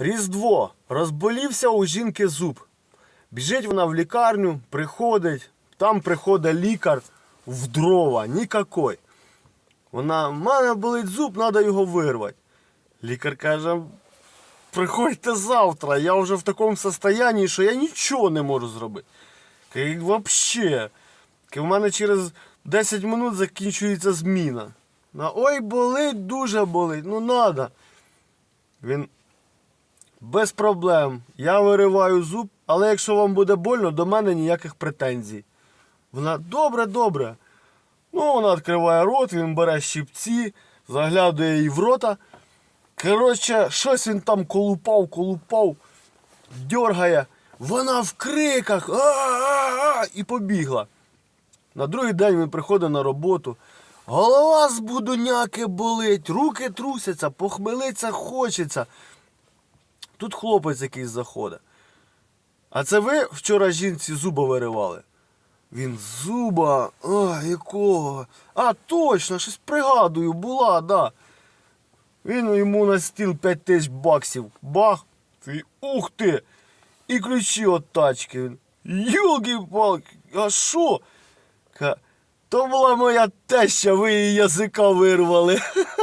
Різдво. Розболівся у жінки зуб. Біжить вона в лікарню, приходить, там приходить лікар в дрова, нікакой. Вона, в мене болить зуб, треба його вирвати. Лікар каже, приходьте завтра, я вже в такому стані, що я нічого не можу зробити. Каже, вообще. В мене через 10 минут закінчується зміна. Ой, болить, дуже болить, ну надо. Він без проблем. Я вириваю зуб, але якщо вам буде больно, до мене ніяких претензій. Вона добре, добре. Ну, вона відкриває рот, він бере щипці, заглядує їй в рота. Коротше, щось він там колупав, колупав, дергає. Вона в криках а-а-а, і побігла. На другий день він приходить на роботу. Голова з будуняки болить, руки трусяться, похмелиться хочеться. Тут хлопець якийсь заходить. А це ви вчора жінці зуба виривали? Він зуба. А, якого? А, точно, щось пригадую, була, да. Він йому на стіл 5 тисяч баксів. Бах! Ти, ух ти! І ключі від тачки. Він, Йолки-палки, а що? То була моя теща, ви її язика вирвали.